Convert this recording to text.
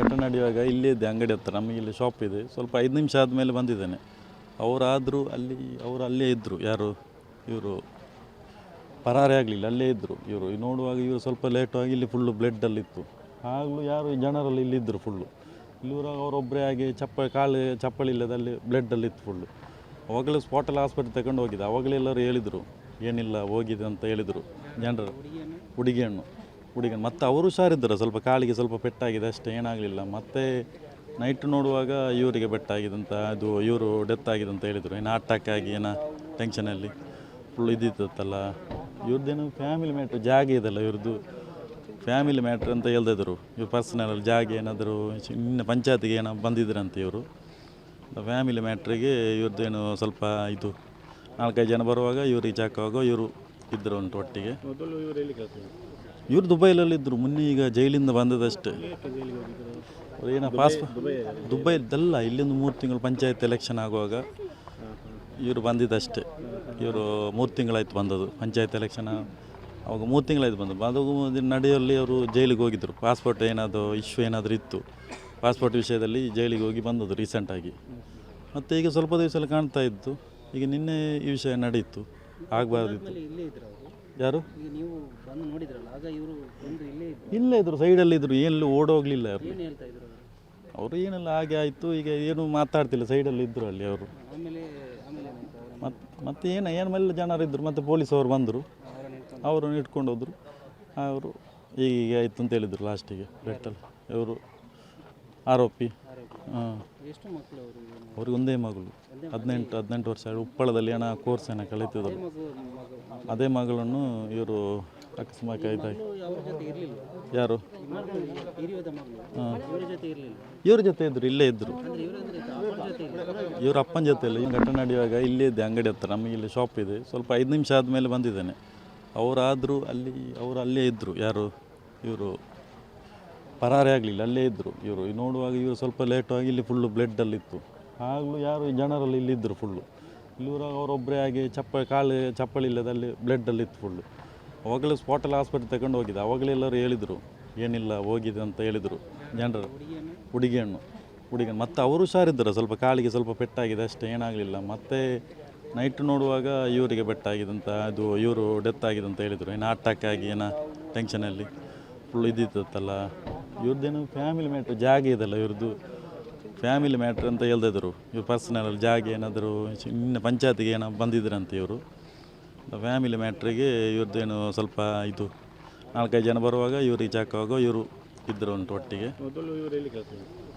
ಘಟನೆ ನಡೆಯುವಾಗ ಇಲ್ಲೇ ಇದೆ ಅಂಗಡಿ ಹತ್ರ ಇಲ್ಲಿ ಶಾಪ್ ಇದೆ. ಸ್ವಲ್ಪ ಐದು ನಿಮಿಷ ಆದಮೇಲೆ ಬಂದಿದ್ದೇನೆ. ಅವರಾದರೂ ಅಲ್ಲಿ, ಅವರು ಅಲ್ಲೇ ಇದ್ದರು ಯಾರು? ಇವರು ಪರಾರಿ ಆಗಲಿಲ್ಲ, ಅಲ್ಲೇ ಇದ್ದರು ಇವರು ನೋಡುವಾಗ ಇವರು ಸ್ವಲ್ಪ ಲೇಟಾಗಿ ಇಲ್ಲಿ ಫುಲ್ಲು ಬ್ಲಡ್ಡಲ್ಲಿತ್ತು ಆಗಲೂ ಯಾರು ಜನರಲ್ಲಿ ಇಲ್ಲಿದ್ದರು ಫುಲ್ಲು ಇಲ್ಲಿವರಾಗ ಅವರೊಬ್ಬರೇ ಆಗಿ ಚಪ್ಪ, ಕಾಲು ಚಪ್ಪಲಿ ಇಲ್ಲದಲ್ಲಿ ಬ್ಲಡ್ಡಲ್ಲಿತ್ತು ಫುಲ್ಲು ಅವಾಗಲೇ ಸ್ಪಾಟಲ್ಲಿ ಆಸ್ಪತ್ರೆ ತಗೊಂಡು ಹೋಗಿದ್ದೆ. ಅವಾಗಲೇ ಎಲ್ಲರೂ ಹೇಳಿದರು, ಏನಿಲ್ಲ, ಹೋಗಿದೆ ಅಂತ ಹೇಳಿದರು. ಜನರು, ಹುಡುಗಿಯನ್ನು? ಹುಡುಗಿ ಮತ್ತೆ ಅವರು ಹುಷಾರಿದ್ದರು ಸ್ವಲ್ಪ ಕಾಲಿಗೆ ಸ್ವಲ್ಪ ಪೆಟ್ಟಾಗಿದೆ ಅಷ್ಟೇ, ಏನಾಗಲಿಲ್ಲ. ಮತ್ತೆ ನೈಟ್ ನೋಡುವಾಗ ಇವರಿಗೆ ಪೆಟ್ಟಾಗಿದೆ ಅಂತ, ಅದು ಇವರು ಡೆತ್ ಆಗಿದೆ ಅಂತ ಹೇಳಿದರು. ಏನು ಅಟ್ಯಾಕ್ ಆಗಿ, ಏನೋ ಟೆನ್ಷನಲ್ಲಿ ಫುಲ್ ಇದ್ದಿತ್ತಲ್ಲ ಇವ್ರದ್ದೇನು ಫ್ಯಾಮಿಲಿ ಮ್ಯಾಟ್ರ್ ಜಾಗ ಇದೆಲ್ಲ ಇವ್ರದ್ದು ಫ್ಯಾಮಿಲಿ ಮ್ಯಾಟ್ರ್ ಅಂತ ಹೇಳ್ದಿದ್ರು ಇವ್ರು ಪರ್ಸನಲ್ ಜಾಗ ಏನಾದರೂ, ಇನ್ನು ಪಂಚಾಯತಿಗೆ ಏನೋ ಬಂದಿದ್ರಂತೆ ಇವರು. ಫ್ಯಾಮಿಲಿ ಮ್ಯಾಟ್ರಿಗೆ ಇವ್ರದ್ದೇನು ಸ್ವಲ್ಪ ಇದು. ನಾಲ್ಕೈದು ಜನ ಬರುವಾಗ ಇವ್ರಿಗೆ ಚಾಕುವಾಗ ಇವರು ಇದ್ದರು ಉಂಟು ಒಟ್ಟಿಗೆ. ಮೊದಲು ಇವರು ದುಬೈಲಲ್ಲಿದ್ದರು ಮೊನ್ನೆ ಈಗ ಜೈಲಿಂದ ಬಂದದಷ್ಟೇ. ಅವ್ರು ಏನೋ ಪಾಸ್ ದುಬೈದಲ್ಲ ಇಲ್ಲಿಂದ ಮೂರು ತಿಂಗಳು ಪಂಚಾಯತ್ ಎಲೆಕ್ಷನ್ ಆಗುವಾಗ ಇವರು ಬಂದಿದ್ದಷ್ಟೇ. ಇವರು ಮೂರು ತಿಂಗಳಾಯ್ತು ಬಂದದ್ದು ಪಂಚಾಯತ್ ಎಲೆಕ್ಷನ್ ಅವಾಗ ಮೂರು ತಿಂಗಳಾಯ್ತು ಬಂದು ಅದು ನಡೆಯಲ್ಲಿ ಅವರು ಜೈಲಿಗೆ ಹೋಗಿದ್ದರು ಪಾಸ್ಪೋರ್ಟ್ ಏನಾದರೂ ಇಶ್ಯೂ ಏನಾದರೂ ಇತ್ತು. ಪಾಸ್ಪೋರ್ಟ್ ವಿಷಯದಲ್ಲಿ ಜೈಲಿಗೆ ಹೋಗಿ ಬಂದದ್ದು ರೀಸೆಂಟಾಗಿ ಮತ್ತು ಈಗ ಸ್ವಲ್ಪ ದಿವಸ ಕಾಣ್ತಾ ಇತ್ತು. ಈಗ ನಿನ್ನೆ ಈ ವಿಷಯ ನಡೆಯಿತು ಆಗಬಾರ್ದಿತ್ತು. ಯಾರು? ಇಲ್ಲ ನೀವು ಬಂದು ನೋಡಿದ್ರಲ್ಲ ಆಗ ಇವರು ಬಂದು ಇಲ್ಲೇ ಇದ್ರು. ಇಲ್ಲೇ ಇದ್ರು ಸೈಡಲ್ಲಿ ಇದ್ರು ಎಲ್ಲೂ ಓಡೋಗ್ಲಿಲ್ಲ ಅವರು. ಏನು ಹೇಳ್ತಾ ಇದ್ರು ಅವರು? ಅವರು ಏನೆಲ್ಲ ಹಾಗೆ ಆಯಿತು ಈಗ ಏನು ಮಾತಾಡ್ತಿಲ್ಲ ಸೈಡಲ್ಲಿ ಇದ್ದರು ಅಲ್ಲಿ ಅವರು. ಆಮೇಲೆ ಆಮೇಲೆ ಏನಾಯ್ತು? ಅವರು ಮತ್ತು ಮತ್ತೆ ಏನು ಏನು ಮೇಲೆ ಜನರಿದ್ದರು ಮತ್ತೆ ಪೊಲೀಸ್ ಅವರು ಬಂದರು. ಅವರನ್ನು ಇಟ್ಕೊಂಡು ಹೋದರು. ಅವರು ಹೀಗೆ ಆಯಿತು ಅಂತ ಹೇಳಿದರು ಲಾಸ್ಟಿಗೆ ಬೆಟ್ಟಲ್ಲಿ. ಇವರು ಆರೋಪಿ. ಹಾಂ. ಎಷ್ಟು ಮಕ್ಕಳು ಅವರು? ಅವ್ರಿಗೆ ಒಂದೇ ಮಗಳು. ಹದಿನೆಂಟು ಹದಿನೆಂಟು ವರ್ಷ ಉಪ್ಪಳದಲ್ಲಿ ಏನೋ ಕೋರ್ಸ್ ಏನೋ ಕಲಿತಿದ್ರು. ಮಗು ಅದೇ ಮಗಳನ್ನು ಇವರು ಅಕಸ್ಮಾತ್ ಇರಲಿಲ್ಲ? ಯಾರು? ಹಾಂ. ಇವರ ಜೊತೆ ಇದ್ದರು ಇಲ್ಲೇ ಇದ್ದರು ಇವ್ರ ಅಪ್ಪನ ಜೊತೆ ಇಲ್ಲ. ಈ ಘಟನೆ ನಡೆಯುವಾಗ ಇಲ್ಲೇ ಇದೆ ಅಂಗಡಿ ಹತ್ರ ನಮಗೆ ಇಲ್ಲಿ ಶಾಪ್ ಇದೆ. ಸ್ವಲ್ಪ ಐದು ನಿಮಿಷ ಆದಮೇಲೆ ಬಂದಿದ್ದೇನೆ. ಅವರಾದರೂ ಅಲ್ಲಿ ಅವರು ಅಲ್ಲೇ ಇದ್ದರು ಯಾರು? ಇವರು ಪರಾರಿ ಆಗಲಿಲ್ಲ ಅಲ್ಲೇ ಇದ್ದರು ಇವರು ನೋಡುವಾಗ ಇವರು ಸ್ವಲ್ಪ ಲೇಟಾಗಿ ಇಲ್ಲಿ ಫುಲ್ಲು ಬ್ಲಡ್ಡಲ್ಲಿತ್ತು ಆಗಲೂ ಯಾರು ಜನರಲ್ಲಿ ಇಲ್ಲಿದ್ದರು ಫುಲ್ಲು ಇಲ್ಲಿವರ ಅವರೊಬ್ಬರೇ ಆಗಿ ಚಪ್ಪ ಕಾಲು ಚಪ್ಪಲಿ ಇಲ್ಲದಲ್ಲಿ ಬ್ಲಡ್ಡಲ್ಲಿತ್ತು ಫುಲ್ಲು ಅವಾಗಲೇ ಸ್ಪಾಟಲ್ಲಿ ಆಸ್ಪತ್ರೆ ತಗೊಂಡು ಹೋಗಿದ್ದೆ. ಅವಾಗಲೇ ಎಲ್ಲರೂ ಹೇಳಿದರು, ಏನಿಲ್ಲ, ಹೋಗಿದೆ ಅಂತ ಹೇಳಿದರು. ಜನರು. ಹುಡುಗಿ ಹಣ್ಣು ಹುಡುಗಿ ಮತ್ತು ಅವರು ಹುಷಾರಿದ್ದರು. ಸ್ವಲ್ಪ ಕಾಲಿಗೆ ಸ್ವಲ್ಪ ಪೆಟ್ಟಾಗಿದೆ ಅಷ್ಟೇ, ಏನಾಗಲಿಲ್ಲ. ಮತ್ತು ನೈಟ್ ನೋಡುವಾಗ ಇವರಿಗೆ ಬೆಟ್ಟಾಗಿದೆ ಅಂತ, ಅದು ಇವರು ಡೆತ್ ಆಗಿದೆ ಅಂತ ಹೇಳಿದರು. ಏನು ಅಟ್ಯಾಕ್ ಆಗಿ, ಏನೋ ಟೆನ್ಷನಲ್ಲಿ ಫುಲ್ ಇದ್ದಿತ್ತಲ್ಲ ಇವ್ರದ್ದೇನು ಫ್ಯಾಮಿಲಿ ಮ್ಯಾಟ್ರ್ ಜಾಗ ಇದೆಲ್ಲ ಇವ್ರದ್ದು ಫ್ಯಾಮಿಲಿ ಮ್ಯಾಟ್ರ್ ಅಂತ ಹೇಳ್ದಿದ್ರು ಇವ್ರು ಪರ್ಸನಲ್ ಜಾಗ ಏನಾದರೂ, ಇನ್ನು ಪಂಚಾಯತಿಗೆ ಏನೋ ಬಂದಿದ್ರಂತೆ ಇವರು. ಫ್ಯಾಮಿಲಿ ಮ್ಯಾಟ್ರಿಗೆ ಇವ್ರದ್ದೇನು ಸ್ವಲ್ಪ ಇದು. ನಾಲ್ಕೈದು ಜನ ಬರುವಾಗ ಇವ್ರಿಗೆ ಚಾಕುವಾಗ ಇವರು ಇದ್ದರು ಉಂಟು ಒಟ್ಟಿಗೆ. ಇವರು